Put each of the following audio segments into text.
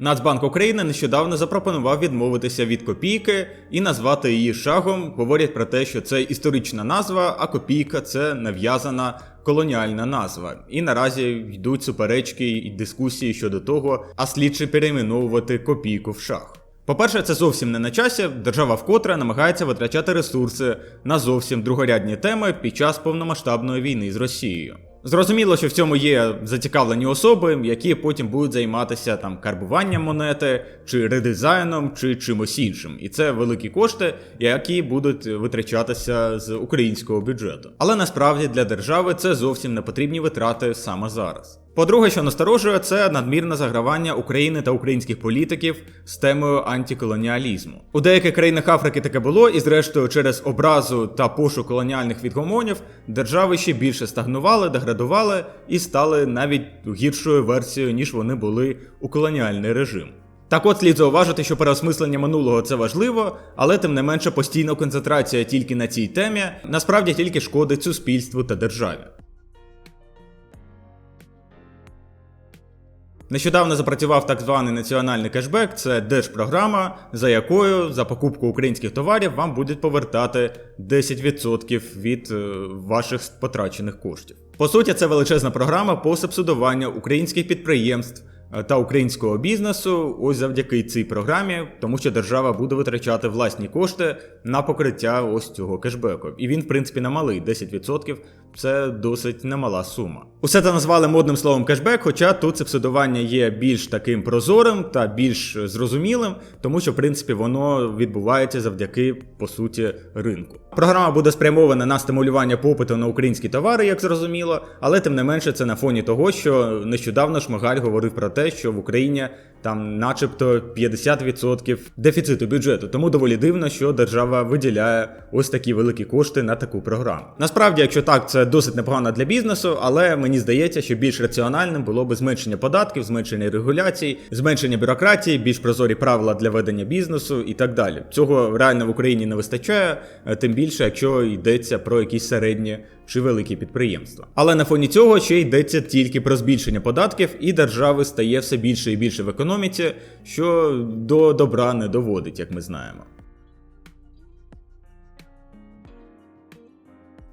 Нацбанк України нещодавно запропонував відмовитися від копійки і назвати її шагом. Говорять про те, що це історична назва, а копійка це нав'язана колоніальна назва. І наразі йдуть суперечки і дискусії щодо того, а слід чи перейменовувати копійку в шах. По-перше, це зовсім не на часі. Держава вкотре намагається витрачати ресурси на зовсім другорядні теми під час повномасштабної війни з Росією. Зрозуміло, що в цьому є зацікавлені особи, які потім будуть займатися там карбуванням монети, чи редизайном, чи чимось іншим. І це великі кошти, які будуть витрачатися з українського бюджету. Але насправді для держави це зовсім не потрібні витрати саме зараз. По-друге, що насторожує, це надмірне загравання України та українських політиків з темою антиколоніалізму. У деяких країнах Африки таке було, і зрештою, через образу та пошук колоніальних відгомонів держави ще більше стагнували, деградували і стали навіть гіршою версією, ніж вони були у колоніальний режим. Так от слід зауважити, що переосмислення минулого це важливо, але тим не менше постійна концентрація тільки на цій темі насправді тільки шкодить суспільству та державі. Нещодавно запрацював так званий національний кешбек, це держпрограма, за якою за покупку українських товарів вам будуть повертати 10% від е, ваших потрачених коштів. По суті, це величезна програма по субсидуванню українських підприємств та українського бізнесу. Ось завдяки цій програмі, тому що держава буде витрачати власні кошти на покриття ось цього кешбеку. І він, в принципі, немалий 10% це досить немала сума. Усе це назвали модним словом кешбек, хоча тут субсидування є більш таким прозорим та більш зрозумілим, тому що в принципі воно відбувається завдяки по суті ринку. Програма буде спрямована на стимулювання попиту на українські товари, як зрозуміло, але тим не менше це на фоні того, що нещодавно Шмигаль говорив про те, що в Україні там, начебто, 50% дефіциту бюджету. Тому доволі дивно, що держава виділяє ось такі великі кошти на таку програму. Насправді, якщо так, це досить непогано для бізнесу, але мені здається, що більш раціональним було би зменшення податків, зменшення регуляцій, зменшення бюрократії, більш прозорі правила для ведення бізнесу і так далі. Цього реально в Україні не вистачає, е, тим більше, якщо йдеться про якісь середні чи великі підприємства. Але на фоні цього ще йдеться тільки про збільшення податків, і держави стає все більше і більше в економіці, що до добра не доводить, як ми знаємо.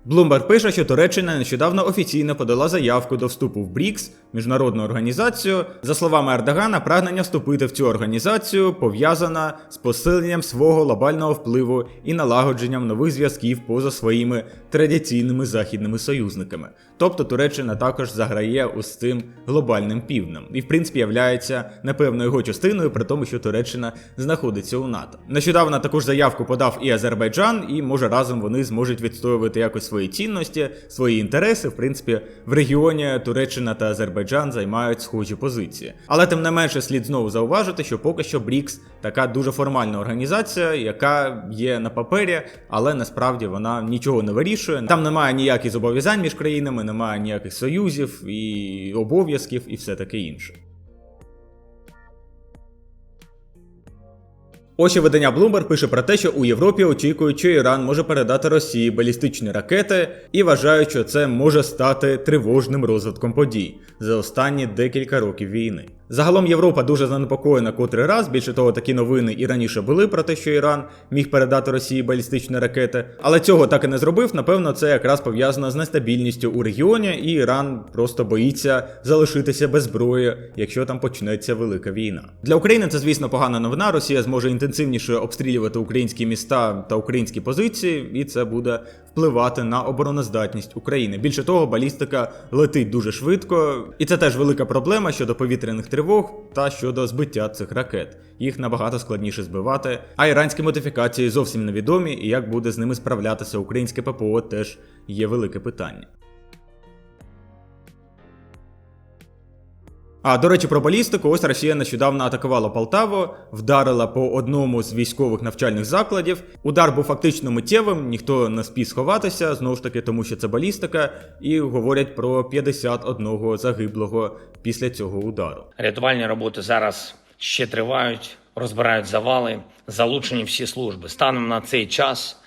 Bloomberg пише, що Туреччина нещодавно офіційно подала заявку до вступу в БРІКС, міжнародну організацію. За словами Ердогана, прагнення вступити в цю організацію пов'язане з посиленням свого глобального впливу і налагодженням нових зв'язків поза своїми традиційними західними союзниками. Тобто Туреччина також заграє ось цим глобальним півднем і, в принципі, являється непевною його частиною, при тому, що Туреччина знаходиться у НАТО. Нещодавно також заявку подав і Азербайджан, і може разом вони зможуть відстоювати якось свої цінності, свої інтереси. В принципі, в регіоні Туреччина та Азербайджан займають схожі позиції. Але тим не менше слід знову зауважити, що поки що БРІКС така дуже формальна організація, яка є на папері, але насправді вона нічого не вирішує. Там немає ніяких зобов'язань між країнами, немає ніяких союзів і обов'язків, і все таке інше. Ось видання Bloomberg пише про те, що у Європі очікують, що Іран може передати Росії балістичні ракети і вважають, що це може стати тривожним розвитком подій за останні декілька років війни. Загалом Європа дуже занепокоєна котрий раз. Більше того, такі новини і раніше були про те, що Іран міг передати Росії балістичні ракети, але цього так і не зробив. Напевно, це якраз пов'язано з нестабільністю у регіоні, і Іран просто боїться залишитися без зброї, якщо там почнеться велика війна. Для України це, звісно, погана новина. Росія зможе інтенсивніше обстрілювати українські міста та українські позиції, і це буде впливати на обороноздатність України. Більше того, балістика летить дуже швидко, і це теж велика проблема щодо повітряних тривог та щодо збиття цих ракет. Їх набагато складніше збивати. А іранські модифікації зовсім невідомі, і як буде з ними справлятися українське ППО, теж є велике питання. А до речі, про балістику, ось Росія нещодавно атакувала Полтаву, вдарила по одному з військових навчальних закладів. Удар був фактично миттєвим, ніхто не спів сховатися, знову ж таки, тому що це балістика, і говорять про 51 загиблого після цього удару. Рятувальні роботи зараз ще тривають, розбирають завали, залучені всі служби. Станом на цей час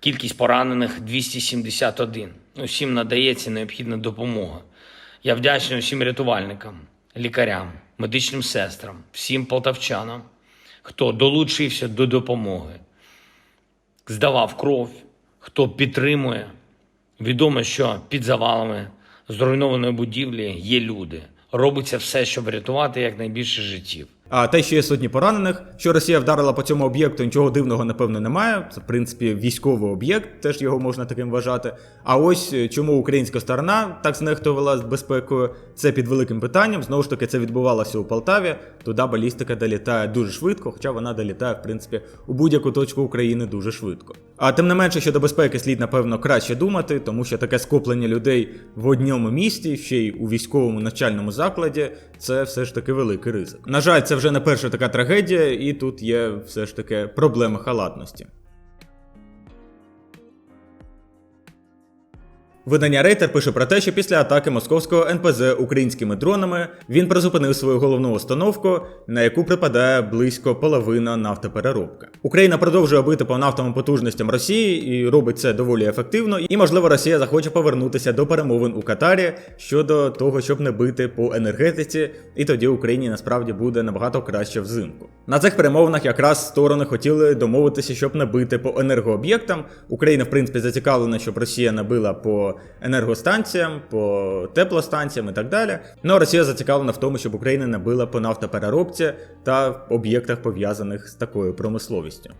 кількість поранених 271. Усім надається необхідна допомога. Я вдячний усім рятувальникам, лікарям, медичним сестрам, всім полтавчанам, хто долучився до допомоги, здавав кров, хто підтримує. Відомо, що під завалами зруйнованої будівлі є люди. Робиться все, щоб врятувати якнайбільше життів. А те, що є сотні поранених, що Росія вдарила по цьому об'єкту, нічого дивного, напевно, немає. Це, в принципі, військовий об'єкт, теж його можна таким вважати. А ось е, чому українська сторона так знехтувала з безпекою, це під великим питанням. Знову ж таки, це відбувалося у Полтаві. Туди балістика долітає дуже швидко, хоча вона долітає, в принципі, у будь-яку точку України дуже швидко. А тим не менше, щодо безпеки слід, напевно, краще думати, тому що таке скоплення людей в одному місті, ще й у військовому навчальному закладі, це все ж таки великий ризик. На жаль, це вже не перша така трагедія, і тут є все ж таки проблема халатності. Видання Рейтер пише про те, що після атаки московського НПЗ українськими дронами він призупинив свою головну установку, на яку припадає близько половина нафтопереробки. Україна продовжує бити по нафтовим потужностям Росії і робить це доволі ефективно. І можливо Росія захоче повернутися до перемовин у Катарі щодо того, щоб не бити по енергетиці, і тоді Україні насправді буде набагато краще взимку. На цих перемовинах якраз сторони хотіли домовитися, щоб не бити по енергооб'єктам. Україна, в принципі, зацікавлена, щоб Росія набила по енергостанціям, по теплостанціям і так далі. Ну а Росія зацікавлена в тому, щоб Україна набила по нафтопереробці та об'єктах пов'язаних з такою промисловістю.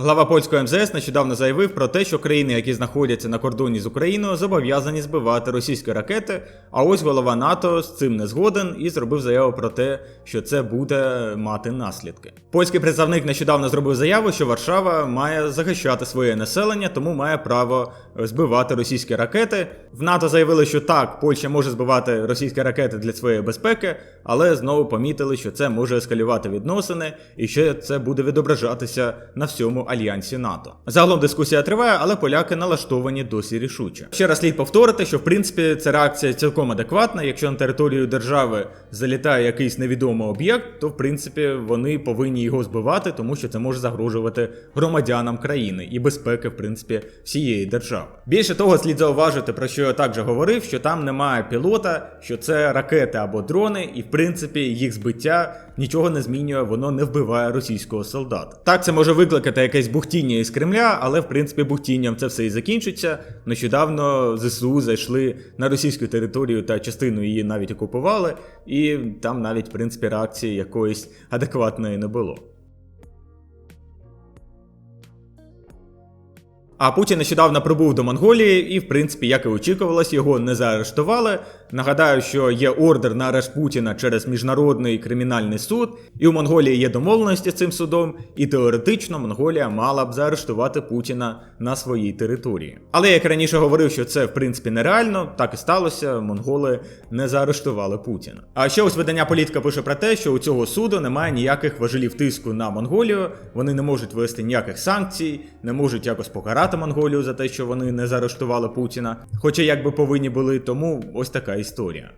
Глава польського МЗС нещодавно заявив про те, що країни, які знаходяться на кордоні з Україною, зобов'язані збивати російські ракети. А ось голова НАТО з цим не згоден і зробив заяву про те, що це буде мати наслідки. Польський представник нещодавно зробив заяву, що Варшава має захищати своє населення, тому має право збивати російські ракети. В НАТО заявили, що так, Польща може збивати російські ракети для своєї безпеки, але знову помітили, що це може ескалювати відносини і що це буде відображатися на всьому альянсі НАТО. Загалом дискусія триває, але поляки налаштовані досі рішуче. Ще раз слід повторити, що в принципі ця реакція цілком адекватна. Якщо на територію держави залітає якийсь невідомий об'єкт, то в принципі вони повинні його збивати, тому що це може загрожувати громадянам країни і безпеки, в принципі, всієї держави. Більше того, слід зауважити, про що я також говорив, що там немає пілота, що це ракети або дрони, і в принципі їх збиття нічого не змінює, воно не вбиває російського солдата. Так, це може викликати якесь бухтіння із Кремля, але в принципі бухтінням це все і закінчиться. Нещодавно ЗСУ зайшли на російську територію та частину її навіть окупували, і там навіть в принципі реакції якоїсь адекватної не було. А Путін нещодавно прибув до Монголії, і, в принципі, як і очікувалось, його не заарештували. Нагадаю, що є ордер на арешт Путіна через міжнародний кримінальний суд, і у Монголії є домовленості з цим судом, і теоретично Монголія мала б заарештувати Путіна на своїй території. Але як раніше говорив, що це в принципі нереально, так і сталося. Монголи не заарештували Путіна. А ще ось видання політика пише про те, що у цього суду немає ніяких важелів тиску на Монголію. Вони не можуть ввести ніяких санкцій, не можуть якось покарати Монголію за те, що вони не заарештували Путіна. Хоча якби повинні були, тому ось така історія.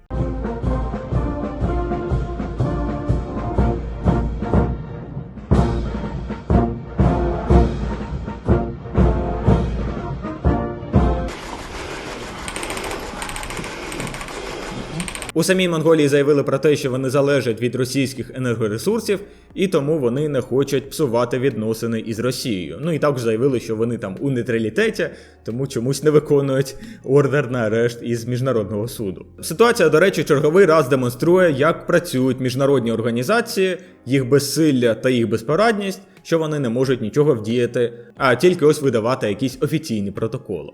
У самій Монголії заявили про те, що вони залежать від російських енергоресурсів, і тому вони не хочуть псувати відносини із Росією. Ну і також заявили, що вони там у нейтралітеті, тому чомусь не виконують ордер на арешт із міжнародного суду. Ситуація, до речі, черговий раз демонструє, як працюють міжнародні організації, їх безсилля та їх безпорадність, що вони не можуть нічого вдіяти, а тільки ось видавати якісь офіційні протоколи.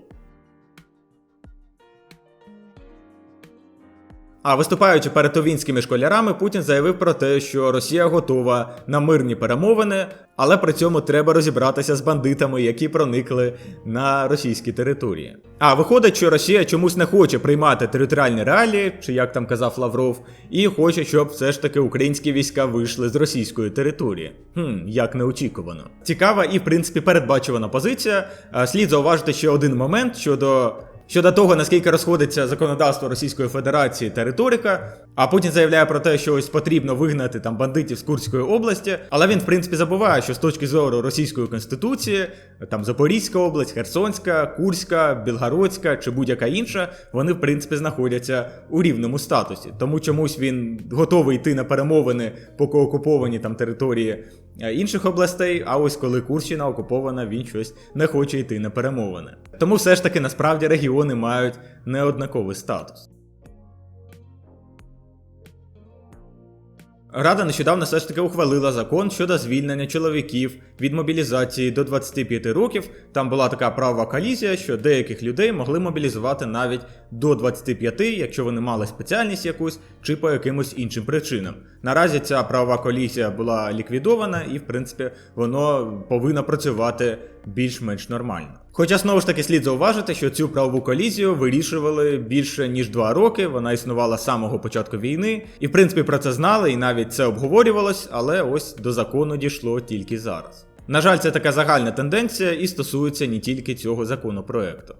А виступаючи перед товінськими школярами, Путін заявив про те, що Росія готова на мирні перемовини, але при цьому треба розібратися з бандитами, які проникли на російські території. А виходить, що Росія чомусь не хоче приймати територіальні реалії, чи як там казав Лавров, і хоче, щоб все ж таки українські війська вийшли з російської території. Хм, як неочікувано. Цікава і в принципі передбачувана позиція. Слід зауважити ще один момент щодо Щодо того, наскільки розходиться законодавство Російської Федерації та риторика, а Путін заявляє про те, що ось потрібно вигнати там бандитів з Курської області, але він в принципі забуває, що з точки зору російської конституції, там Запорізька область, Херсонська, Курська, Білгородська чи будь-яка інша, вони в принципі знаходяться у рівному статусі. Тому чомусь він готовий йти на перемовини, поки окуповані там території інших областей. А ось коли Курщина окупована, він щось не хоче йти на перемовини. Тому все ж таки насправді регіони мають неоднаковий статус. Рада нещодавно все ж таки ухвалила закон щодо звільнення чоловіків від мобілізації до 25 років. Там була така правова колізія, що деяких людей могли мобілізувати навіть до 25, якщо вони мали спеціальність якусь чи по якимось іншим причинам. Наразі ця правова колізія була ліквідована, і в принципі воно повинно працювати більш-менш нормально. Хоча знову ж таки слід зауважити, що цю правову колізію вирішували більше ніж два роки. Вона існувала з самого початку війни, і в принципі про це знали, і навіть це обговорювалось, але ось до закону дійшло тільки зараз. На жаль, це така загальна тенденція і стосується не тільки цього законопроекту.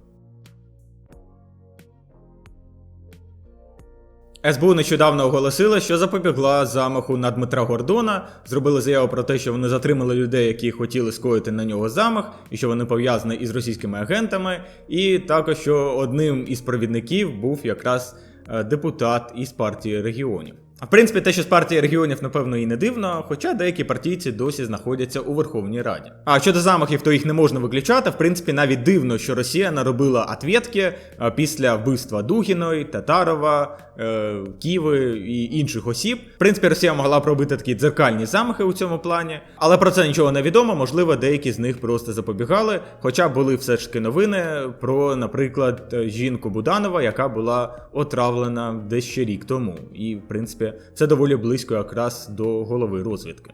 СБУ нещодавно оголосила, що запобігла замаху на Дмитра Гордона, зробили заяву про те, що вони затримали людей, які хотіли скоїти на нього замах, і що вони пов'язані із російськими агентами, і також що одним із провідників був якраз е, депутат із партії регіонів. В принципі, те, що з партії регіонів, напевно, і не дивно, хоча деякі партійці досі знаходяться у Верховній Раді. А щодо замахів, то їх не можна виключати. В принципі, навіть дивно, що Росія наробила ответки е, після вбивства Дугіної, Татарова, е, Ківи і інших осіб. В принципі, Росія могла б робити такі дзеркальні замахи у цьому плані, але про це нічого не відомо. Можливо, деякі з них просто запобігали. Хоча були все ж таки новини про, наприклад, е, жінку Буданова, яка була отравлена десь ще рік тому. І, в принципі, це доволі близько якраз до голови розвідки.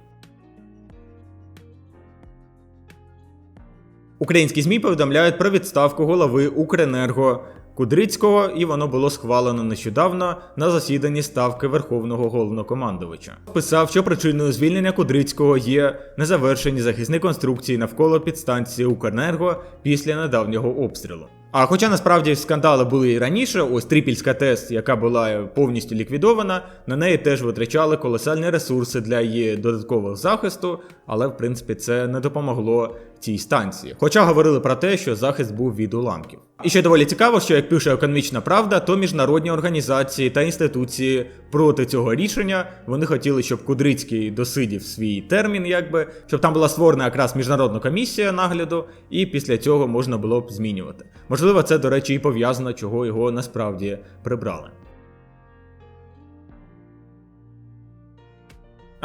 Українські ЗМІ повідомляють про відставку голови Укренерго Кудрицького, і воно було схвалено нещодавно на засіданні ставки Верховного головнокомандувача. Писав, що причиною звільнення Кудрицького є незавершені захисні конструкції навколо підстанції Укренерго після недавнього обстрілу. А хоча насправді скандали були і раніше, ось Трипільська ТЕС, яка була повністю ліквідована, на неї теж витрачали колосальні ресурси для її додаткового захисту, але в принципі це не допомогло цій станції. Хоча говорили про те, що захист був від уламків. І ще доволі цікаво, що як пише економічна правда, то міжнародні організації та інституції проти цього рішення вони хотіли, щоб Кудрицький досидів свій термін, якби щоб там була створена якраз міжнародна комісія нагляду, і після цього можна було б змінювати. Можливо, це, до речі, і пов'язано, чого його насправді прибрали.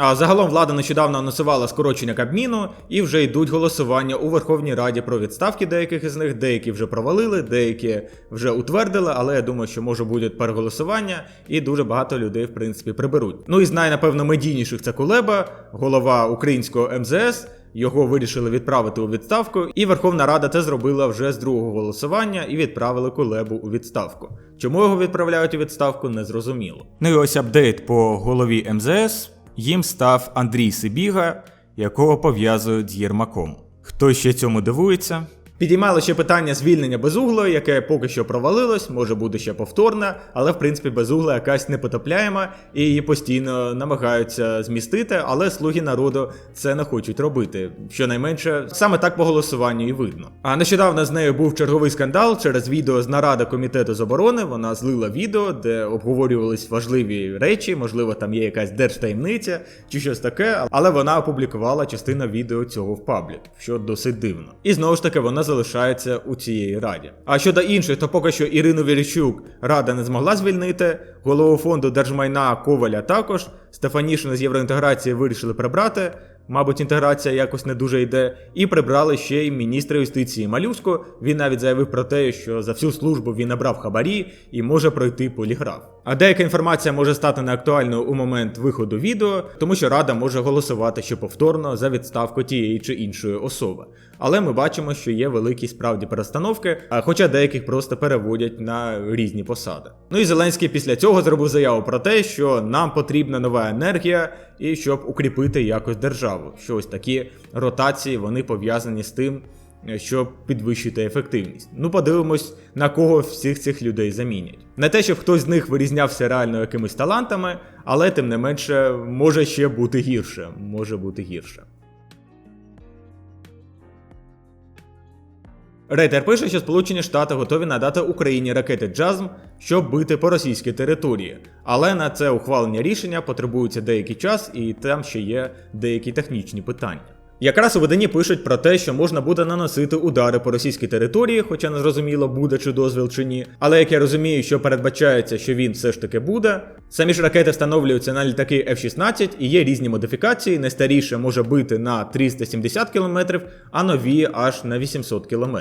А загалом влада нещодавно анонсувала скорочення Кабміну і вже йдуть голосування у Верховній Раді про відставки деяких із них. Деякі вже провалили, деякі вже утвердили, але я думаю, що може буде переголосування, і дуже багато людей, в принципі, приберуть. Ну і з напевно, медійніших це Кулеба, голова українського МЗС. Його вирішили відправити у відставку, і Верховна Рада це зробила вже з другого голосування і відправили Кулебу у відставку. Чому його відправляють у відставку, не зрозуміло. Ну і ось апдейт по голові МЗС. Їм став Андрій Сибіга, якого пов'язують з Єрмаком. Хто ще цьому дивується? Підіймали ще питання звільнення безуглої, яке поки що провалилось, може буде ще повторне, але в принципі безугла якась непотопляєма і її постійно намагаються змістити, але слуги народу це не хочуть робити. Щонайменше саме так по голосуванню і видно. А нещодавно з нею був черговий скандал через відео з наради комітету з оборони. Вона злила відео, де обговорювались важливі речі, можливо, там є якась держтаємниця чи щось таке, але вона опублікувала частину відео цього в паблік, що досить дивно. І знову ж таки вона залишається у цієї раді. А щодо інших, то поки що Ірину Вірічук рада не змогла звільнити, голову фонду держмайна Коваля також. Стефанішину з євроінтеграції вирішили прибрати. Мабуть, інтеграція якось не дуже йде, і прибрали ще й міністра юстиції Малюско. Він навіть заявив про те, що за всю службу він набрав хабарі і може пройти поліграф. А деяка інформація може стати неактуальною у момент виходу відео, тому що рада може голосувати ще повторно за відставку тієї чи іншої особи. Але ми бачимо, що є великі справді перестановки, а хоча деяких просто переводять на різні посади. Ну і Зеленський після цього зробив заяву про те, що нам потрібна нова енергія, і щоб укріпити якось державу. Що ось такі ротації вони пов'язані з тим. щоб підвищити ефективність. Ну, подивимось, на кого всіх цих людей замінять. Не те, щоб хтось з них вирізнявся реально якимись талантами, але тим не менше може ще бути гірше. Може бути гірше. Рейтер пише, що Сполучені Штати готові надати Україні ракети Джазм, щоб бити по російській території. Але на це ухвалення рішення потребується деякий час, і там ще є деякі технічні питання. Якраз у виданні пишуть про те, що можна буде наносити удари по російській території, хоча не зрозуміло, буде чи дозвіл чи ні. Але як я розумію, що передбачається, що він все ж таки буде. Самі ж ракети встановлюються на літаки F-16 і є різні модифікації. Найстаріше може бити на 370 км, а нові аж на 800 км.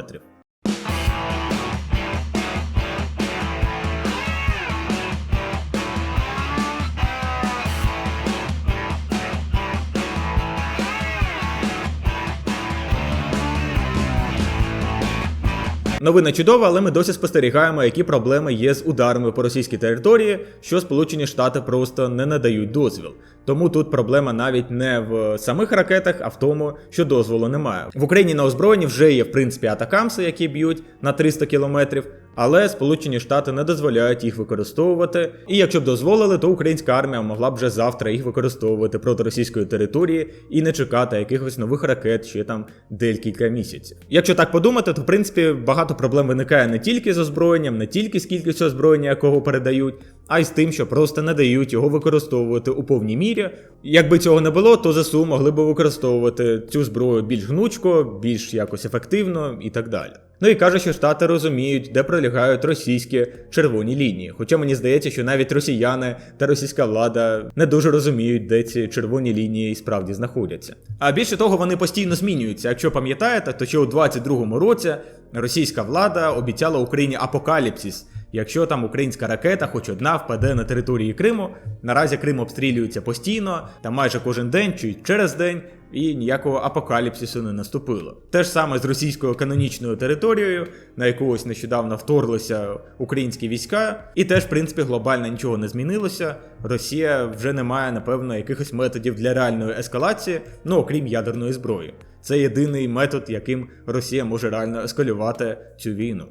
Новина чудова, але ми досі спостерігаємо, які проблеми є з ударами по російській території, що Сполучені Штати просто не надають дозвіл. Тому тут проблема навіть не в самих ракетах, а в тому, що дозволу немає. В Україні на озброєнні вже є в принципі атакамси, які б'ють на 300 кілометрів. Але Сполучені Штати не дозволяють їх використовувати. І якщо б дозволили, то українська армія могла б вже завтра їх використовувати проти російської території і не чекати якихось нових ракет ще там декілька місяців. Якщо так подумати, то в принципі багато проблем виникає не тільки з озброєнням, не тільки з кількістю озброєння, якого передають, а й з тим, що просто не дають його використовувати у повній мірі. Якби цього не було, то ЗСУ могли б використовувати цю зброю більш гнучко, більш якось ефективно і так далі. Ну і каже, що штати розуміють, де пролягають російські червоні лінії. Хоча мені здається, що навіть росіяни та російська влада не дуже розуміють, де ці червоні лінії справді знаходяться. А більше того, вони постійно змінюються. Якщо пам'ятаєте, то ще у 22-му році російська влада обіцяла Україні апокаліпсис. Якщо там українська ракета, хоч одна, впаде на території Криму, наразі Крим обстрілюється постійно, там майже кожен день чи через день, і ніякого апокаліпсису не наступило. Те ж саме з російською канонічною територією, на яку ось нещодавно вторглися українські війська, і теж, в принципі, глобально нічого не змінилося. Росія вже не має, напевно, якихось методів для реальної ескалації, ну окрім ядерної зброї. Це єдиний метод, яким Росія може реально ескалювати цю війну.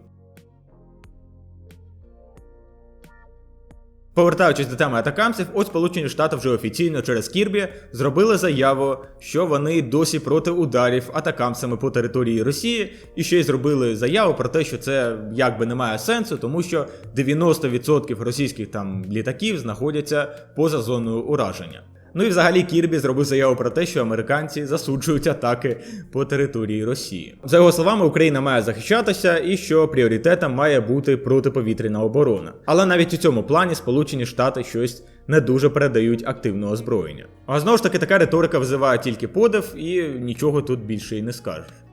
Повертаючись до теми атакамців, ось Сполучені Штати вже офіційно через Кірбі зробили заяву, що вони досі проти ударів атакамцями по території Росії, і ще й зробили заяву про те, що це якби не має сенсу, тому що 90% російських там літаків знаходяться поза зоною ураження. Ну і взагалі Кірбі зробив заяву про те, що американці засуджують атаки по території Росії. За його словами, Україна має захищатися і що пріоритетом має бути протиповітряна оборона. Але навіть у цьому плані Сполучені Штати щось не дуже передають активного озброєння. А знову ж таки, така риторика визиває тільки подив, і нічого тут більше й не скажеш.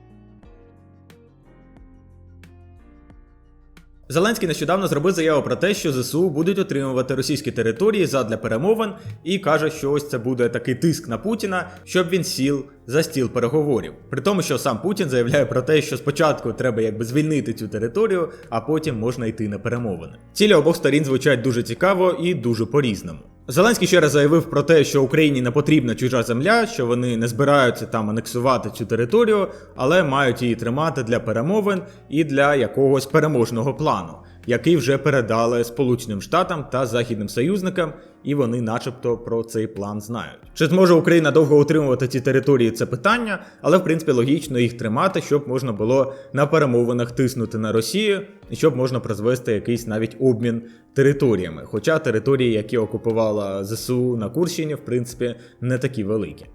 Зеленський нещодавно зробив заяву про те, що ЗСУ будуть отримувати російські території задля перемовин, і каже, що ось це буде такий тиск на Путіна, щоб він сіл за стіл переговорів. При тому, що сам Путін заявляє про те, що спочатку треба якби звільнити цю територію, а потім можна йти на перемовини. Цілі обох сторін звучать дуже цікаво і дуже по-різному. Зеленський ще раз заявив про те, що Україні не потрібна чужа земля, що вони не збираються там анексувати цю територію, але мають її тримати для перемовин і для якогось переможного плану, який вже передали Сполученим Штатам та західним союзникам, і вони, начебто, про цей план знають. Чи зможе Україна довго утримувати ці території? Це питання, але в принципі логічно їх тримати, щоб можна було на перемовинах тиснути на Росію, і щоб можна призвести якийсь навіть обмін територіями. Хоча території, які окупувала ЗСУ на Курщині, в принципі, не такі великі.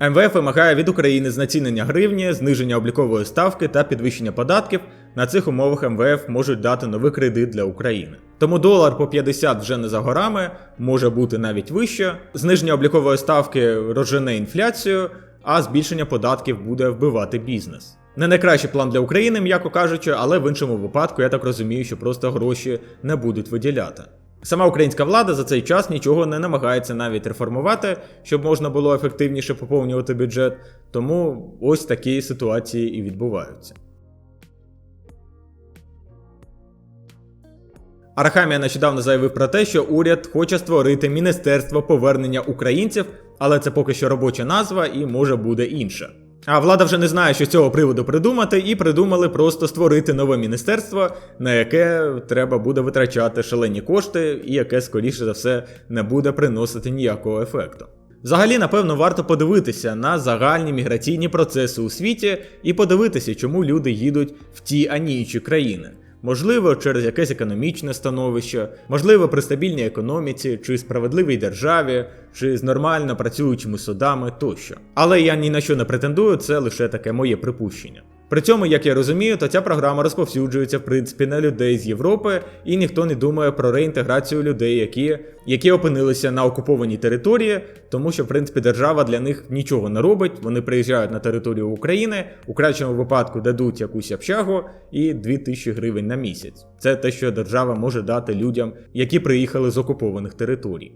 МВФ вимагає від України знецінення гривні, зниження облікової ставки та підвищення податків. На цих умовах МВФ можуть дати новий кредит для України. Тому долар по 50 вже не за горами, може бути навіть вище. Зниження облікової ставки розжене інфляцію, а збільшення податків буде вбивати бізнес. Не найкращий план для України, м'яко кажучи, але в іншому випадку я так розумію, що просто гроші не будуть виділяти. Сама українська влада за цей час нічого не намагається навіть реформувати, щоб можна було ефективніше поповнювати бюджет. Тому ось такі ситуації і відбуваються. Арахамія нещодавно заявив про те, що уряд хоче створити Міністерство повернення українців, але це поки що робоча назва і може буде інша. А влада вже не знає, що з цього приводу придумати, і придумали просто створити нове міністерство, на яке треба буде витрачати шалені кошти, і яке, скоріше за все, не буде приносити ніякого ефекту. Взагалі, напевно, варто подивитися на загальні міграційні процеси у світі і подивитися, чому люди їдуть в ті а ні інші країни. Можливо, через якесь економічне становище, можливо, при стабільній економіці, чи справедливій державі, чи з нормально працюючими судами тощо. Але я ні на що не претендую, це лише таке моє припущення. При цьому, як я розумію, то ця програма розповсюджується в принципі на людей з Європи, і ніхто не думає про реінтеграцію людей, які, які опинилися на окупованій території, тому що в принципі держава для них нічого не робить. Вони приїжджають на територію України, у кращому випадку дадуть якусь общагу і 2000 гривень на місяць. Це те, що держава може дати людям, які приїхали з окупованих територій.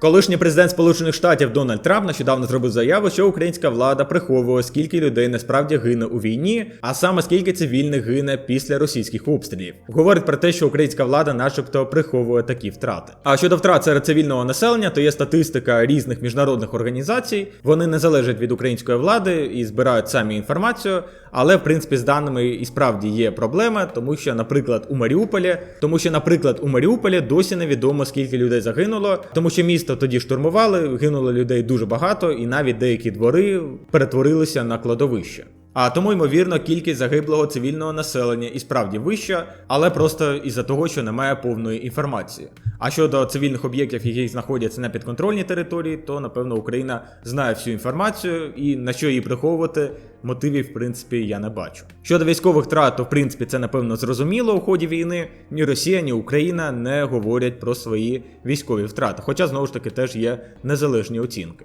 Колишній президент Сполучених Штатів Дональд Трамп нещодавно зробив заяву, що українська влада приховує, скільки людей насправді гине у війні, а саме скільки цивільних гине після російських обстрілів. Говорить про те, що українська влада, начебто, приховує такі втрати. А щодо втрат серед цивільного населення, то є статистика різних міжнародних організацій. Вони не залежать від української влади і збирають самі інформацію. Але в принципі з даними і справді є проблеми, тому що, наприклад, у Маріуполі, тому що, наприклад, у Маріуполі досі невідомо скільки людей загинуло, тому що місто тоді штурмували, гинуло людей дуже багато, і навіть деякі двори перетворилися на кладовище. А тому, ймовірно, кількість загиблого цивільного населення і справді вища, але просто із-за того, що немає повної інформації. А щодо цивільних об'єктів, які знаходяться на підконтрольній території, то напевно Україна знає всю інформацію і на що її приховувати, мотивів, в принципі, я не бачу. Щодо військових втрат, то в принципі це напевно зрозуміло у ході війни. Ні Росія, ні Україна не говорять про свої військові втрати, хоча знову ж таки теж є незалежні оцінки.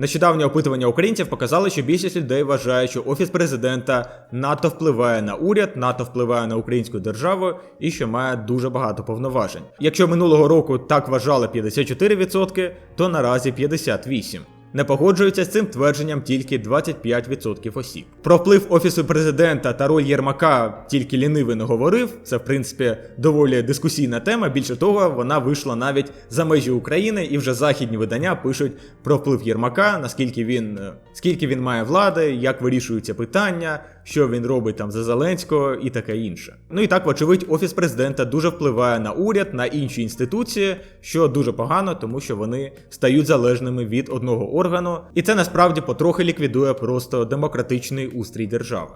Нещодавнє опитування українців показали, що більшість людей вважає, що офіс президента НАТО впливає на уряд, НАТО впливає на українську державу і що має дуже багато повноважень. Якщо минулого року так вважали 54%, то наразі 58%. Не погоджуються з цим твердженням тільки 25% осіб. Про вплив офісу президента та роль Єрмака тільки лінивий не говорив. Це в принципі доволі дискусійна тема. Більше того, вона вийшла навіть за межі України, і вже західні видання пишуть про вплив Єрмака, наскільки він е, скільки він має влади, як вирішуються питання, що він робить там за Зеленського і таке інше. Ну і так, вочевидь, офіс президента дуже впливає на уряд, на інші інституції, що дуже погано, тому що вони стають залежними від одного органу, і це насправді потрохи ліквідує просто демократичний устрій держави.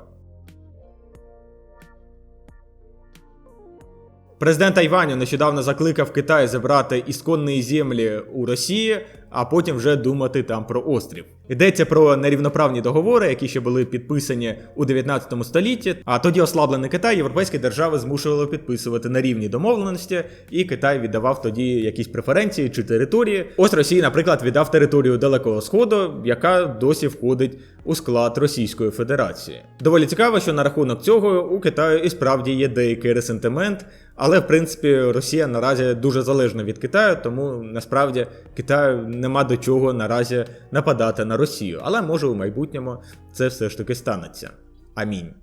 Президент Тайваню нещодавно закликав Китай забрати ісконні землі у Росії, а потім вже думати там про острів. Йдеться про нерівноправні договори, які ще були підписані у 19 столітті. А тоді ослаблений Китай європейські держави змушували підписувати на рівні домовленості, і Китай віддавав тоді якісь преференції чи території. Ось Росія, наприклад, віддав територію Далекого Сходу, яка досі входить у склад Російської Федерації. Доволі цікаво, що на рахунок цього у Китаю і справді є деякий ресентимент, але в принципі Росія наразі дуже залежна від Китаю, тому насправді Китаю нема до чого наразі нападати на Росію. Але може у майбутньому це все ж таки станеться. Амінь.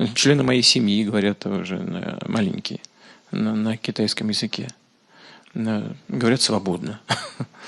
Члены моей семьи говорят уже на- маленькие на, на китайском языке. На- свободно.